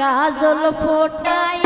কাজল ফোটায়